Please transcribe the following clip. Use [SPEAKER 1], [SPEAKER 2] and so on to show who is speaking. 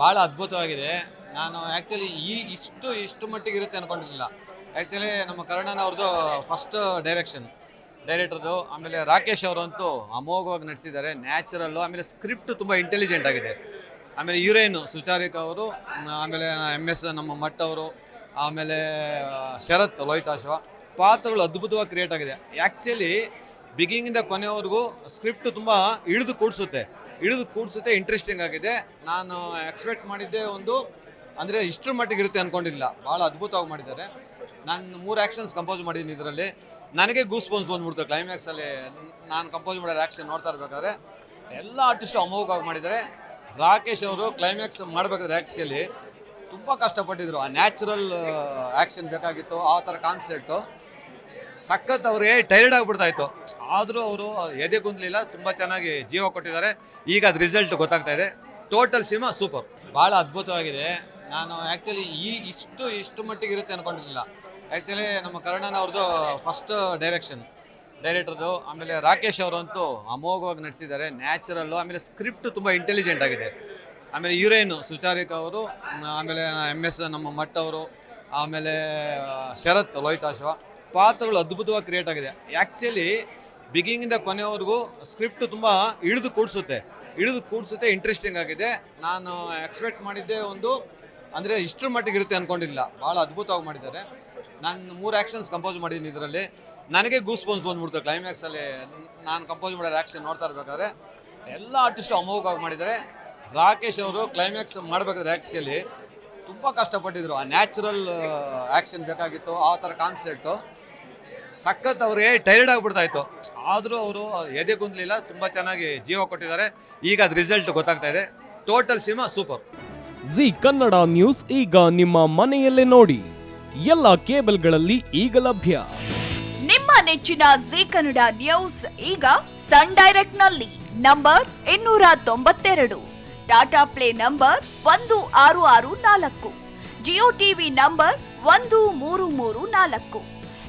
[SPEAKER 1] ಭಾಳ ಅದ್ಭುತವಾಗಿದೆ. ನಾನು ಆ್ಯಕ್ಚುಲಿ ಈ ಇಷ್ಟು ಇಷ್ಟು ಮಟ್ಟಿಗೆ ಇರುತ್ತೆ ಅಂದ್ಕೊಂಡಿರಲಿಲ್ಲ ಆ್ಯಕ್ಚುಲಿ ನಮ್ಮ ಕರ್ಣನ್ ಅವ್ರದ್ದು ಫಸ್ಟ್ ಡೈರೆಕ್ಷನ್ ಡೈರೆಕ್ಟರ್ದು ಆಮೇಲೆ ರಾಕೇಶ್ ಅವರಂತೂ ಅಮೋಘವಾಗಿ ನಡೆಸಿದ್ದಾರೆ. ನ್ಯಾಚುರಲ್ಲು ಆಮೇಲೆ ಸ್ಕ್ರಿಪ್ಟ್ ತುಂಬ ಇಂಟೆಲಿಜೆಂಟ್ ಆಗಿದೆ. ಆಮೇಲೆ ಹೀರೋಯಿನು ಸುಚಾರಿಕ ಅವರು, ಆಮೇಲೆ ಎಂ ಎಸ್ ನಮ್ಮ ಮಟ್ ಅವರು, ಆಮೇಲೆ ಶರತ್ ಶರತ್ ಲೋಹಿತಾಶ್ವ ಪಾತ್ರಗಳು ಅದ್ಭುತವಾಗಿ ಕ್ರಿಯೇಟ್ ಆಗಿದೆ. ಆ್ಯಕ್ಚುಲಿ ಬಿಗಿನಿಂದ ಕೊನೆವರೆಗೂ ಸ್ಕ್ರಿಪ್ಟ್ ತುಂಬ ಇಳಿದು ಕೂಡಿಸುತ್ತೆ. ಇಳಿದು ಕೂಡಿಸುತ್ತೆ ಇಂಟ್ರೆಸ್ಟಿಂಗ್ ಆಗಿದೆ. ನಾನು ಎಕ್ಸ್ಪೆಕ್ಟ್ ಮಾಡಿದ್ದೆ ಒಂದು, ಅಂದರೆ ಇಷ್ಟರ ಮಟ್ಟಿಗೆ ಇರುತ್ತೆ ಅಂದ್ಕೊಂಡಿಲ್ಲ ಭಾಳ ಅದ್ಭುತವಾಗಿ ಮಾಡಿದ್ದಾರೆ. ನಾನು ಮೂರು ಆ್ಯಕ್ಷನ್ಸ್ ಕಂಪೋಸ್ ಮಾಡಿದ್ದೀನಿ ಇದರಲ್ಲಿ. ನನಗೆ ಗೂಸ್ ಪೋನ್ಸ್ ಬಂದ್ಬಿಡ್ತು ಕ್ಲೈಮ್ಯಾಕ್ಸಲ್ಲಿ ನಾನು ಕಂಪೋಸ್ ಮಾಡಿರೋ ಆ್ಯಕ್ಷನ್ ನೋಡ್ತಾ ಇರಬೇಕಾದ್ರೆ, ಎಲ್ಲ ಆರ್ಟಿಸ್ಟು ಅಮೋಘವಾಗಿ ಮಾಡಿದ್ದಾರೆ. ರಾಕೇಶ್ ಅವರು ಕ್ಲೈಮ್ಯಾಕ್ಸ್ ಮಾಡಬೇಕಾದ್ರೆ ಆ್ಯಕ್ಚುಲಿ ತುಂಬ ಕಷ್ಟಪಟ್ಟಿದ್ರು. ಆ ನ್ಯಾಚುರಲ್ ಆ್ಯಕ್ಷನ್ ಬೇಕಾಗಿತ್ತು, ಆ ಥರ ಕಾನ್ಸೆಪ್ಟು ಸಖತ್ ಅವ್ರಿಗೆ ಟೈರ್ಡ್ ಆಗ್ಬಿಡ್ತಾ ಇತ್ತು ಆದರೂ ಅವರು ಎದೆ ಕುಂದಲಿಲ್ಲ, ತುಂಬ ಚೆನ್ನಾಗಿ ಜೀವ ಕೊಟ್ಟಿದ್ದಾರೆ. ಈಗ ಅದು ರಿಸಲ್ಟ್ ಗೊತ್ತಾಗ್ತಾ ಇದೆ. ಟೋಟಲ್ ಸಿನಿಮಾ ಸೂಪರ್ ಭಾಳ ಅದ್ಭುತವಾಗಿದೆ. ನಾನು ಆ್ಯಕ್ಚುಲಿ ಈ ಇಷ್ಟು ಇಷ್ಟು ಮಟ್ಟಿಗೆ ಇರುತ್ತೆ ಅಂದ್ಕೊಂಡಿರಲಿಲ್ಲ ಆ್ಯಕ್ಚುಲಿ ನಮ್ಮ ಕರ್ಣನ್ ಅವ್ರದ್ದು ಫಸ್ಟ್ ಡೈರೆಕ್ಷನ್ ಡೈರೆಕ್ಟರ್ದು ಆಮೇಲೆ ರಾಕೇಶ್ ಅವರಂತೂ ಅಮೋಘವಾಗಿ ನಡೆಸಿದ್ದಾರೆ. ನ್ಯಾಚುರಲ್ಲು ಆಮೇಲೆ ಸ್ಕ್ರಿಪ್ಟ್ ತುಂಬ ಇಂಟೆಲಿಜೆಂಟ್ ಆಗಿದೆ. ಆಮೇಲೆ ಹೀರೋಯಿನು ಸುಚಾರಿಕ ಅವರು, ಆಮೇಲೆ ಎಂ ಎಸ್ ನಮ್ಮ ಮಟ್ಟವರು ಆಮೇಲೆ ಶರತ್ ಲೋಹಿತಾಶ್ವ ಪಾತ್ರಗಳು ಅದ್ಭುತವಾಗಿ ಕ್ರಿಯೇಟ್ ಆಗಿದೆ. ಆ್ಯಕ್ಚುಲಿ ಬಿಗಿನಿಂದ ಕೊನೆವರೆಗೂ ಸ್ಕ್ರಿಪ್ಟ್ ತುಂಬ ಇಳಿದು ಕೂಡಿಸುತ್ತೆ. ಇಳಿದು ಕೂಡಿಸುತ್ತೆ ಇಂಟ್ರೆಸ್ಟಿಂಗ್ ಆಗಿದೆ. ನಾನು ಎಕ್ಸ್ಪೆಕ್ಟ್ ಮಾಡಿದ್ದೆ ಒಂದು, ಅಂದರೆ ಇಷ್ಟರ ಮಟ್ಟಿಗೆ ಇರುತ್ತೆ ಅಂದ್ಕೊಂಡಿಲ್ಲ ಭಾಳ ಅದ್ಭುತವಾಗಿ ಮಾಡಿದ್ದಾರೆ. ನಾನು ಮೂರು ಆ್ಯಕ್ಷನ್ಸ್ ಕಂಪೋಸ್ ಮಾಡಿದ್ದೀನಿ ಇದರಲ್ಲಿ. ನನಗೆ ಗೂಸ್ ಬನ್ಸ್ ಬಂದ್ಬಿಡ್ತು ಕ್ಲೈಮ್ಯಾಕ್ಸಲ್ಲಿ ನಾನು ಕಂಪೋಸ್ ಮಾಡೋ ಆ್ಯಕ್ಷನ್ ನೋಡ್ತಾ ಇರಬೇಕಾದ್ರೆ, ಎಲ್ಲ ಆರ್ಟಿಸ್ಟು ಅಮೋಘವಾಗಿ ಮಾಡಿದ್ದಾರೆ. ರಾಕೇಶ್ ಅವರು ಕ್ಲೈಮ್ಯಾಕ್ಸ್ ಮಾಡಬೇಕಾದ್ರೆ ಆ್ಯಕ್ಚುಲಿ ತುಂಬ ಕಷ್ಟಪಟ್ಟಿದ್ರು. ಆ ನ್ಯಾಚುರಲ್ ಆ್ಯಕ್ಷನ್ ಬೇಕಾಗಿತ್ತು, ಆ ಥರ ಕಾನ್ಸೆಪ್ಟು ಸಖತ್ ಅವ್ರಿಗೆ ಟೈರ್ಡ್ ಆಗಿಬಿಡ್ತಾ ಇತ್ತು ಆದರೂ ಅವರು ಎದೆ ಕುಂದಲಿಲ್ಲ ತುಂಬ ಚೆನ್ನಾಗಿ ಜೀವ ಕೊಟ್ಟಿದ್ದಾರೆ. ಈಗ ಅದು ರಿಸಲ್ಟ್ ಗೊತ್ತಾಗ್ತಾ ಇದೆ. Total cinema super
[SPEAKER 2] Zee Kannada news ಈಗ ನಿಮ್ಮ ಮನೆಯಲ್ಲೇ ನೋಡಿ. ಎಲ್ಲ ಕೇಬಲ್ಗಳಲ್ಲಿ ಈಗ ಲಭ್ಯ.
[SPEAKER 3] ನಿಮ್ಮ ನೆಚ್ಚಿನ ಜಿ ಕನ್ನಡ ನ್ಯೂಸ್ ಈಗ ಸನ್ ಡೈರೆಕ್ಟ್ನಲ್ಲಿ ನಂಬರ್ ಇನ್ನೂರ ತೊಂಬತ್ತೆರಡು. ಟಾಟಾ ಪ್ಲೇ ನಂಬರ್ ಒಂದು ಆರು ಆರು ನಾಲ್ಕು. ಜಿಯೋ ಟಿವಿ ನಂಬರ್ ಒಂದು ಮೂರು ಮೂರು ನಾಲ್ಕು.